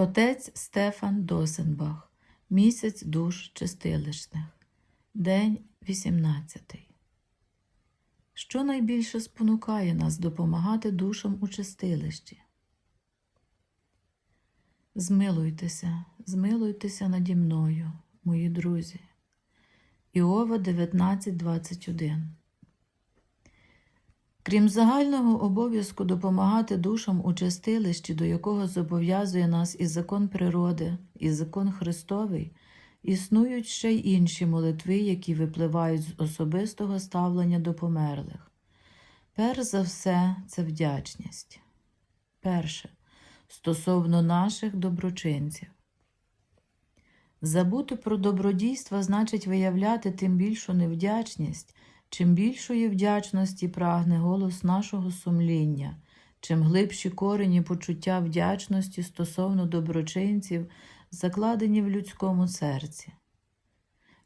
Отець Стефан Досенбах. Місяць душ чистилищних. День 18. Що найбільше спонукає нас допомагати душам у чистилищі? Змилуйтеся, змилуйтеся наді мною, мої друзі. Іова 19.21 Крім загального обов'язку допомагати душам у чистилищі, до якого зобов'язує нас і закон природи, і закон Христовий, існують ще й інші молитви, які випливають з особистого ставлення до померлих. Перш за все, це вдячність. Перше. Стосовно наших доброчинців. Забути про добродійства значить виявляти тим більшу невдячність, чим більшої вдячності прагне голос нашого сумління, чим глибші корені почуття вдячності стосовно доброчинців, закладені в людському серці.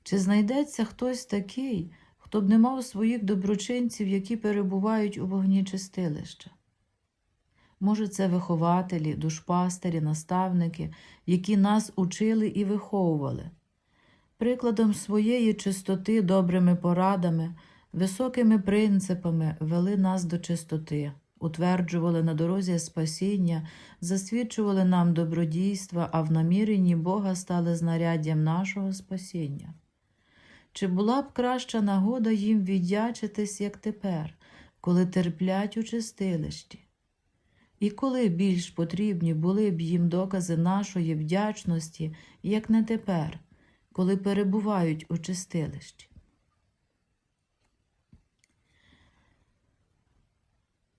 Чи знайдеться хтось такий, хто б не мав своїх доброчинців, які перебувають у вогні чистилища? Може, це вихователі, душпастері, наставники, які нас учили і виховували. Прикладом своєї чистоти, добрими порадами, високими принципами вели нас до чистоти, утверджували на дорозі спасіння, засвідчували нам добродійства, а в наміренні Бога стали знаряддям нашого спасіння. Чи була б краща нагода їм віддячитись, як тепер, коли терплять у чистилищі? І коли більш потрібні були б їм докази нашої вдячності, як не тепер, коли перебувають у чистилищі?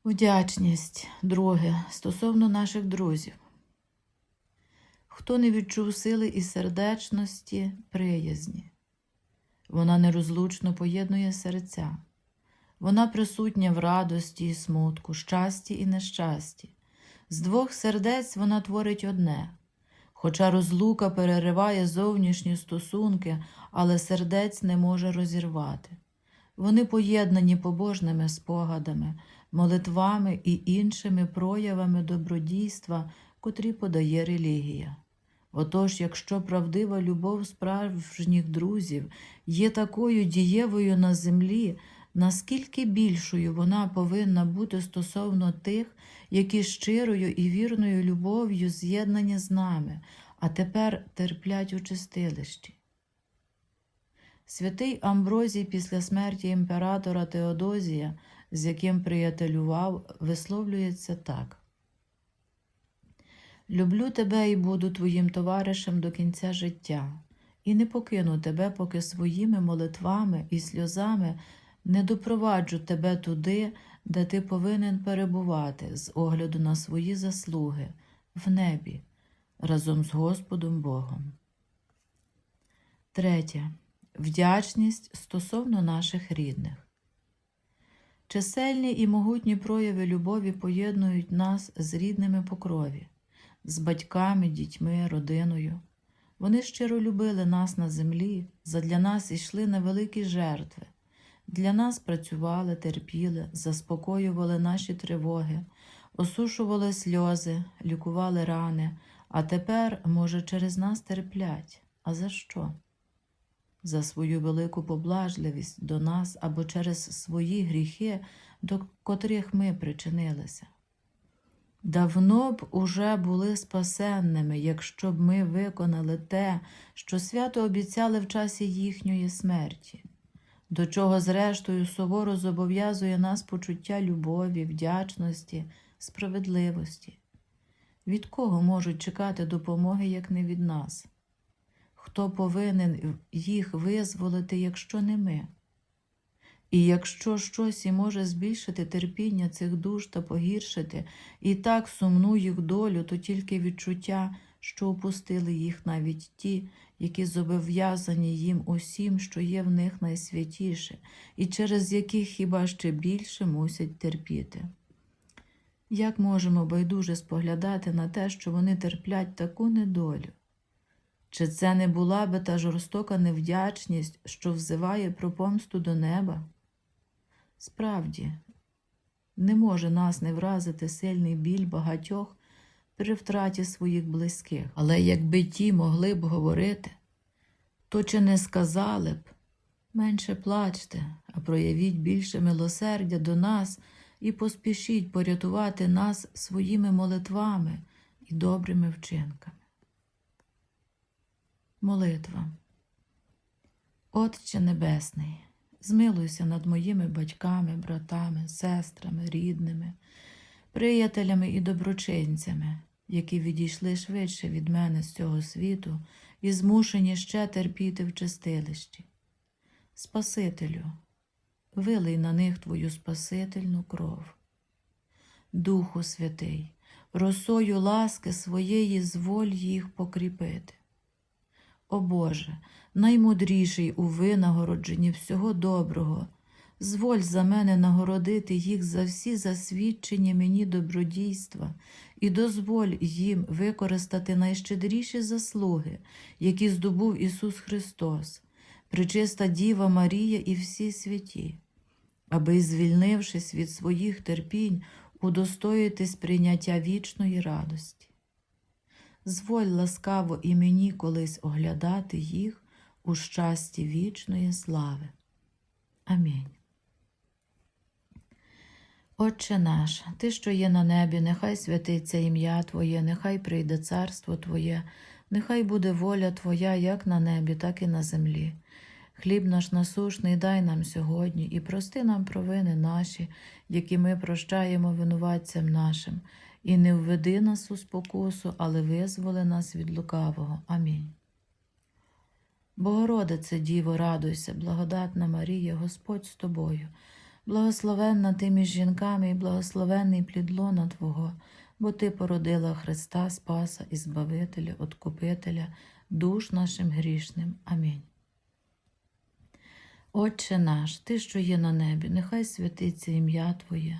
Вдячність, друге, стосовно наших друзів. Хто не відчув сили і сердечності, приязні. Вона нерозлучно поєднує серця. Вона присутня в радості і смутку, щасті і нещасті. З двох сердець вона творить одне. Хоча розлука перериває зовнішні стосунки, але сердець не може розірвати. Вони поєднані побожними спогадами, молитвами і іншими проявами добродійства, котрі подає релігія. Отож, якщо правдива любов справжніх друзів є такою дієвою на землі, наскільки більшою вона повинна бути стосовно тих, які щирою і вірною любов'ю з'єднані з нами, а тепер терплять у чистилищі. Святий Амброзій після смерті імператора Теодозія, з яким приятелював, висловлюється так. Люблю тебе і буду твоїм товаришем до кінця життя, і не покину тебе, поки своїми молитвами і сльозами не допроваджу тебе туди, де ти повинен перебувати з огляду на свої заслуги в небі разом з Господом Богом. Третє. Вдячність стосовно наших рідних. Чисельні і могутні прояви любові поєднують нас з рідними по крові, з батьками, дітьми, родиною. Вони щиро любили нас на землі, задля нас йшли на великі жертви. Для нас працювали, терпіли, заспокоювали наші тривоги, осушували сльози, лікували рани, а тепер, може, через нас терплять. А за що? За свою велику поблажливість до нас або через свої гріхи, до котрих ми причинилися. Давно б уже були спасенними, якщо б ми виконали те, що свято обіцяли в часі їхньої смерті до чого, зрештою, суворо зобов'язує нас почуття любові, вдячності, справедливості. Від кого можуть чекати допомоги, як не від нас? Хто повинен їх визволити, якщо не ми? І якщо щось і може збільшити терпіння цих душ та погіршити і так сумну їх долю, то тільки відчуття, що опустили їх навіть ті, які зобов'язані їм усім, що є в них найсвятіше, і через яких хіба ще більше мусять терпіти. Як можемо байдуже споглядати на те, що вони терплять таку недолю? Чи це не була би та жорстока невдячність, що взиває про помсту до неба? Справді, не може нас не вразити сильний біль багатьох при втраті своїх близьких. Але якби ті могли б говорити, то чи не сказали б менше плачте, а проявіть більше милосердя до нас і поспішіть порятувати нас своїми молитвами і добрими вчинками. Молитва. Отче Небесний, змилуйся над моїми батьками, братами, сестрами, рідними, приятелями і доброчинцями, які відійшли швидше від мене з цього світу і змушені ще терпіти в чистилищі. Спасителю, вилий на них твою спасительну кров. Духу Святий, росою ласки своєї зволь їх покріпити. О Боже, наймудріший у винагородженні всього доброго, зволь за мене нагородити їх за всі засвідчені мені добродійства і дозволь їм використати найщедріші заслуги, які здобув Ісус Христос, причиста Діва Марія і всі святі, аби, звільнившись від своїх терпінь, удостоїтись прийняття вічної радості. Зволь ласкаво і мені колись оглядати їх у щасті вічної слави. Амінь. Отче наш, Ти, що є на небі, нехай святиться ім'я Твоє, нехай прийде царство Твоє, нехай буде воля Твоя як на небі, так і на землі. Хліб наш насушний дай нам сьогодні і прости нам провини наші, які ми прощаємо винуватцям нашим, і не введи нас у спокусу, але визволи нас від лукавого. Амінь. Богородице, Діво, радуйся, благодатна Марія, Господь з тобою, благословенна ти між жінками і благословенний плід лона Твого, бо Ти породила Христа Спаса і Збавителя, Откупителя, душ нашим грішним. Амінь. Отче наш, Ти, що є на небі, нехай святиться ім'я Твоє,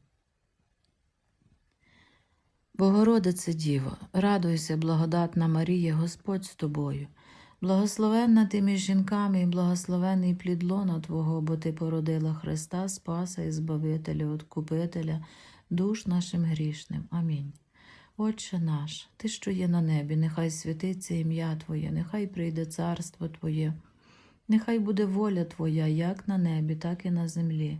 Богородице Діво, радуйся, благодатна Марія, Господь з тобою. Благословенна ти між жінками і благословений плід лона Твого, бо Ти породила Христа, Спаса і Збавителя, Откупителя, душ нашим грішним. Амінь. Отче наш, Ти, що є на небі, нехай святиться ім'я Твоє, нехай прийде царство Твоє, нехай буде воля Твоя, як на небі, так і на землі.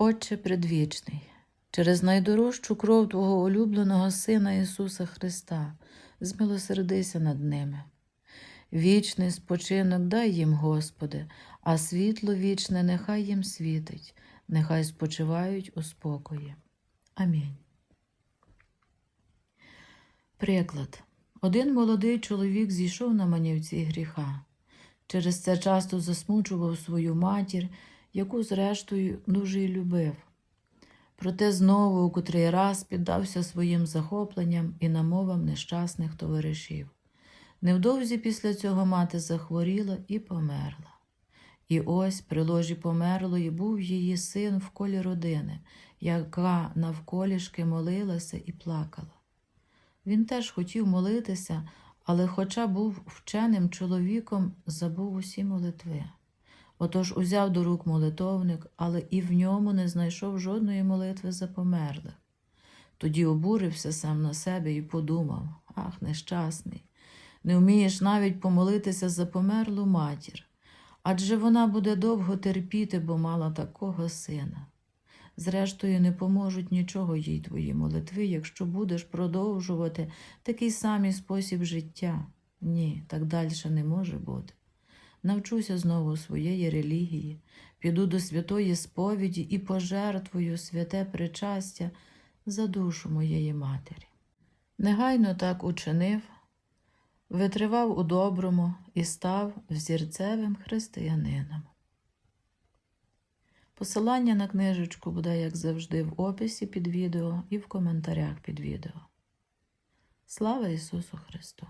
Отче предвічний, через найдорожчу кров Твого улюбленого Сина Ісуса Христа, змилосердися над ними. Вічний спочинок дай їм, Господи, а світло вічне нехай їм світить, нехай спочивають у спокої. Амінь. Приклад. Один молодий чоловік зійшов на манівці гріха. Через це часто засмучував свою матір, яку, зрештою, дуже й любив. Проте знову у котрий раз піддався своїм захопленням і намовам нещасних товаришів. Невдовзі після цього мати захворіла і померла. І ось при ложі померлої був її син в колі родини, яка навколішки молилася і плакала. Він теж хотів молитися, але, хоча був вченим чоловіком, забув усі молитви. Отож узяв до рук молитовник, але і в ньому не знайшов жодної молитви за померлих. Тоді обурився сам на себе і подумав: ах, нещасний, не вмієш навіть помолитися за померлу матір, адже вона буде довго терпіти, бо мала такого сина. Зрештою, не поможуть нічого їй твої молитви, якщо будеш продовжувати такий самий спосіб життя. Ні, так далі не може бути. Навчуся знову своєї релігії, піду до святої сповіді і пожертвую святе причастя за душу моєї матері. Негайно так учинив, витривав у доброму і став взірцевим християнином. Посилання на книжечку буде, як завжди, в описі під відео і в коментарях під відео. Слава Ісусу Христу!